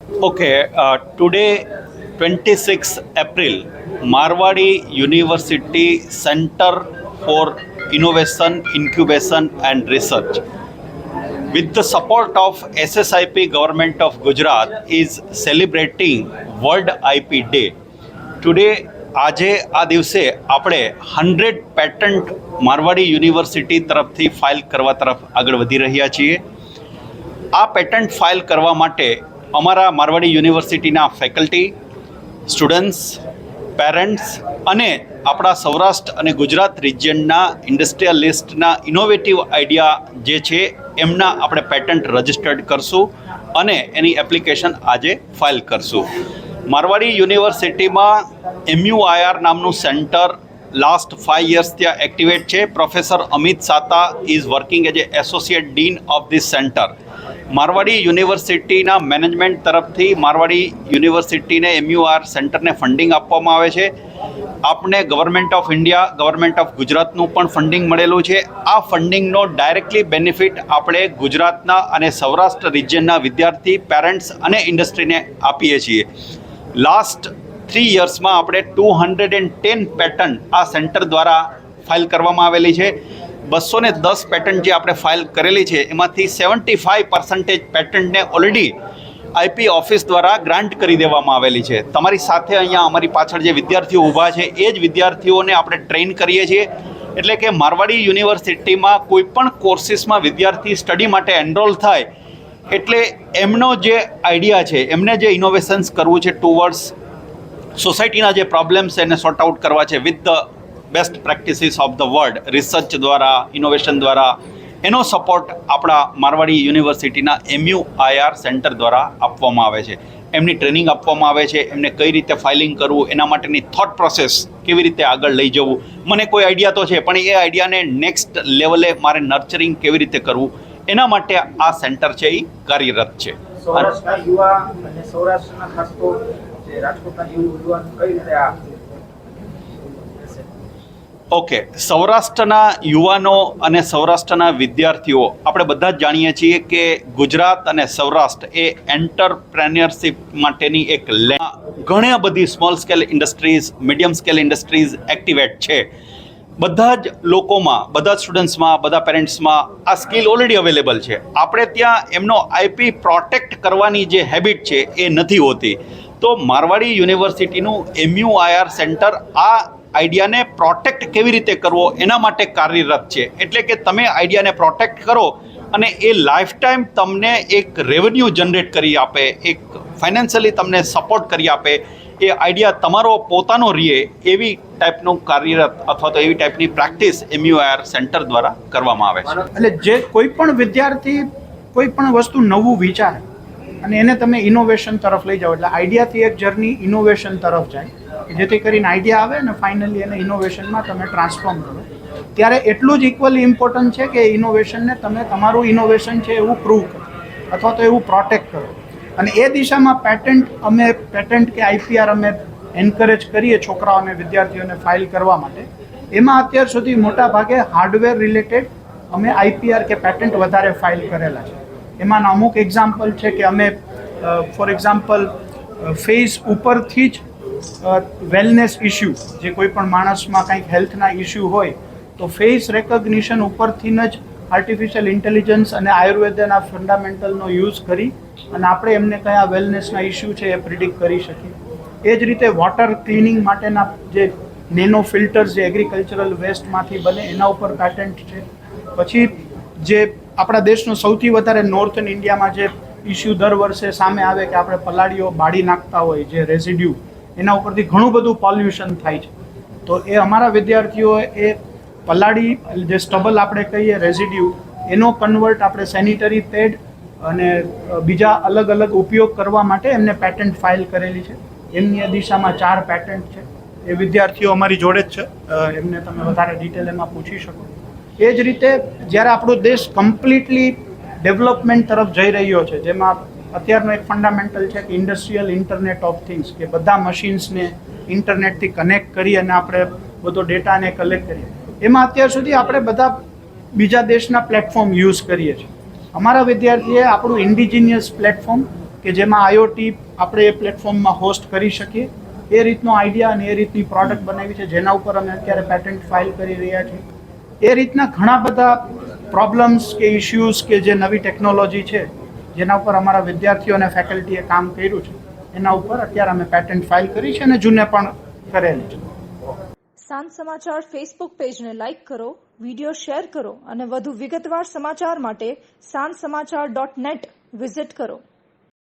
Okay, uh, today, 26 April, Marwadi University Center for Innovation, Incubation and Research, with the support of SSIP Government of Gujarat, is celebrating World IP Day. Today, આજે આ દિવસે આપણે hundred patent Marwadi university તરફથી file કરવા તરફ આગળ વધી રહ્યા છીએ આ પેટન્ટ ફાઇલ કરવા માટે અમારા મારવાડી યુનિવર્સિટીના ફેકલ્ટી, સ્ટુડન્ટ્સ, પેરેન્ટ્સ અને આપણા સૌરાષ્ટ્ર અને ગુજરાત રિજિયનના ઇન્ડસ્ટ્રીયલિસ્ટના ઇનોવેટિવ આઈડિયા જે છે, એમના આપણે પેટન્ટ રજિસ્ટર્ડ કરશું અને એની એપ્લિકેશન આજે ફાઇલ કરશું. મારવાડી યુનિવર્સિટીમાં એમયુઆઈઆર નામનું સેન્ટર લાસ્ટ ફાઇવ યર્સ ત્યાં એક્ટિવેટ છે. Professor Amit Sata is working as a associate dean of this centre. Marwadi યુનિવર્સિટીના મેનેજમેન્ટ તરફથી મારવાડી યુનિવર્સિટીને એમયુઆર સેન્ટરને ફંડિંગ આપવામાં આવે છે. આપને government of India government of ગુજરાતનું પણ ફંડિંગ મળેલું છે. આ ફંડિંગનો ડાયરેક્ટલી બેનિફિટ આપણે ગુજરાતના અને સૌરાષ્ટ્ર રિજિયનના વિદ્યાર્થી, પેરેન્ટ્સ અને ઇન્ડસ્ટ્રીને આપીએ છીએ. લાસ્ટ થ્રી યર્સમાં આપણે two hundred and ten patent આ સેન્ટર દ્વારા ફાઇલ કરવામાં આવેલી છે. બસો ને દસ પેટન્ટ જે આપણે ફાઇલ કરેલી છે, એમાંથી સેવન્ટી ફાઇવ પર્સન્ટેજ પેટન્ટને ઓલરેડી આઈપી ઓફિસ દ્વારા ગ્રાન્ટ કરી દેવામાં આવેલી છે. તમારી સાથે અહીંયા અમારી પાછળ જે વિદ્યાર્થીઓ ઊભા છે, એ જ વિદ્યાર્થીઓને આપણે ટ્રેન કરીએ છીએ. એટલે કે મારવાડી યુનિવર્સિટીમાં કોઈ પણ કોર્સિસમાં વિદ્યાર્થી સ્ટડી માટે એનરોલ થાય, એટલે એમનો જે આઈડિયા છે, એમને જે ઇનોવેશન્સ કરવું છે ટુવર્ડ્સ સોસાયટીના જે પ્રોબ્લેમ્સ એને સોર્ટ આઉટ કરવા છે with the best practices of the world research દ્વારા ઇનોવેશન દ્વારા એનો સપોર્ટ આપણા મારવાડી યુનિવર્સિટીના એમયુ આઈઆર સેન્ટર દ્વારા આપવામાં આવે છે. એમની ટ્રેનિંગ આપવામાં આવે છે, એમને કઈ રીતે ફાઇલિંગ કરવું, એના માટેની થોટ પ્રોસેસ કેવી રીતે આગળ લઈ જવું. મને કોઈ આઈડિયા તો છે, પણ એ આઈડિયાને નેક્સ્ટ લેવલે મારે નર્ચરિંગ કેવી રીતે કરવું, એના માટે આ સેન્ટર છે, એ કાર્યરત છે. સૌરાષ્ટ્રના યુવા અને સૌરાષ્ટ્રના ખાસ તો રાજકોટના યુવાન કઈ રીતે આ ઓકે, સૌરાષ્ટ્રના યુવાનો અને સૌરાષ્ટ્રના વિદ્યાર્થીઓ, આપણે બધા જ જાણીએ છીએ કે ગુજરાત અને સૌરાષ્ટ્ર એ એન્ટરપ્રેન્યોરશિપ માટેની એક ઘણી બધી small scale industries medium scale industries activate છે. બધા જ લોકોમાં, બધા જ સ્ટુડન્ટ્સમાં બધા પેરેન્ટ્સમાં આ સ્કિલ ઓલરેડી અવેલેબલ છે. આપણે ત્યાં એમનો આઈપી પ્રોટેક્ટ કરવાની જે હેબિટ છે એ નથી હોતી. તો મારવાડી યુનિવર્સિટીનું એમયુઆઈઆર સેન્ટર આ આઈડિયાને પ્રોટેક્ટ કેવી રીતે કરવો એના માટે કાર્યરત છે. એટલે કે તમે આઈડિયાને પ્રોટેક્ટ કરો અને એ લાઈફ ટાઈમ તમને એક રેવન્યુ જનરેટ કરી આપે, એક ફાઇનાન્શિયલી તમને સપોર્ટ કરી આપે. એ આઈડિયા તમારો પોતાનો રહે એવી ટાઈપનું કાર્યરત અથવા તો એવી ટાઈપની પ્રેક્ટિસ એમયુઆર સેન્ટર દ્વારા કરવામાં આવે છે. એટલે જે કોઈ પણ વિદ્યાર્થી કોઈ પણ વસ્તુ નવું વિચારે અને એને તમે ઇનોવેશન તરફ લઈ જાઓ, એટલે આઈડિયાથી એક જર્ની ઇનોવેશન તરફ જાય. જેથી કરીને આઈડિયા આવે ને ફાઇનલી એને ઇનોવેશનમાં તમે ટ્રાન્સફોર્મ કરો. ત્યારે એટલું જ ઇક્વલી ઇમ્પોર્ટન્ટ છે કે ઇનોવેશનને તમે તમારું ઇનોવેશન છે એવું પ્રૂવ કરો, અથવા તો એવું પ્રોટેક્ટ કરો. અને એ દિશામાં પેટન્ટ અમે પેટન્ટ કે આઈપીઆર અમે એન્કરેજ કરીએ છોકરાઓને વિદ્યાર્થીઓને ફાઇલ કરવા માટે. એમાં અત્યાર સુધી મોટા ભાગે હાર્ડવેર રિલેટેડ અમે આઈપીઆર કે પેટન્ટ વધારે ફાઇલ કરેલા છે. એમાંના અમુક એક્ઝામ્પલ છે કે અમે ફોર એક્ઝામ્પલ ફેસ ઉપરથી જ વેલનેસ ઇશ્યુ જે કોઈ પણ માણસમાં કંઈક હેલ્થના ઇશ્યુ હોય, તો ફેસ રેકગ્નિશન ઉપરથી જ આર્ટિફિશિયલ ઇન્ટેલિજન્સ અને આયુર્વેદના ફંડામેન્ટલનો યુઝ કરી અને આપણે એમને કયા વેલનેસના ઇશ્યુ છે એ પ્રિડિક્ટ કરી શકીએ. એ જ રીતે વોટર ક્લિનિંગ માટેના જે નેનો ફિલ્ટર્સ જે એગ્રીકલ્ચરલ વેસ્ટમાંથી બને, એના ઉપર પેટન્ટ છે. પછી જે આપણા દેશનો સૌથી વધારે નોર્થન ઇન્ડિયામાં જે ઇશ્યુ દર વર્ષે સામે આવે કે આપણે પલાળીઓ બાળી નાખતા હોય, જે રેઝિડ્યુ એના ઉપરથી ઘણું બધું પોલ્યુશન થાય છે. તો એ અમારા વિદ્યાર્થીઓ એ પલાળી, જે સ્ટબલ આપણે કહીએ રેઝિડ્યુ એનો કન્વર્ટ આપણે સેનિટરી પેડ અને બીજા અલગ અલગ ઉપયોગ કરવા માટે એમને પેટન્ટ ફાઇલ કરેલી છે. એમની દિશામાં ચાર પેટન્ટ છે. એ વિદ્યાર્થીઓ અમારી જોડે જ છે. એમને તમે વધારે ડિટેલ એમાં પૂછી શકો. એ જ રીતે જ્યારે આપણો દેશ કમ્પ્લીટલી ડેવલપમેન્ટ તરફ જઈ રહ્યો છે, જેમાં અત્યારનો એક ફંડામેન્ટલ છે કે ઇન્ડસ્ટ્રીયલ ઇન્ટરનેટ ઓફ થિંગ્સ કે બધા મશીન્સને ઇન્ટરનેટથી કનેક્ટ કરી અને આપણે બધો ડેટાને કલેક્ટ કરીએ. એમાં અત્યાર સુધી આપણે બધા બીજા દેશના પ્લેટફોર્મ યુઝ કરીએ છીએ. અમારા વિદ્યાર્થીએ આપણું ઇન્ડિજિનિયસ પ્લેટફોર્મ કે જેમાં આઈઓટી આપણે એ પ્લેટફોર્મમાં હોસ્ટ કરી શકીએ. એ રીતનો આઈડિયા અને એ રીતની પ્રોડક્ટ બનાવી છે, જેના ઉપર અમે અત્યારે પેટન્ટ ફાઇલ કરી રહ્યા છીએ. એ રીતના ઘણા બધા પ્રોબ્લેમ્સ કે ઇશ્યુઝ કે જે નવી ટેકનોલોજી છે જેના ઉપર અમારા વિદ્યાર્થીઓ અને ફેકલ્ટીએ કામ કર્યું છે. એના ઉપર અત્યારે અમે પેટન્ટ ફાઇલ કરી છે અને જૂને પણ કરેલી છે. સાંજ સમાચાર ફેસબુક પેજને લાઇક કરો વિડિયો શેર કરો અને વધુ વિગતવાર સમાચાર માટે સાંજ સમાચાર ડોટ નેટ વિઝિટ કરો.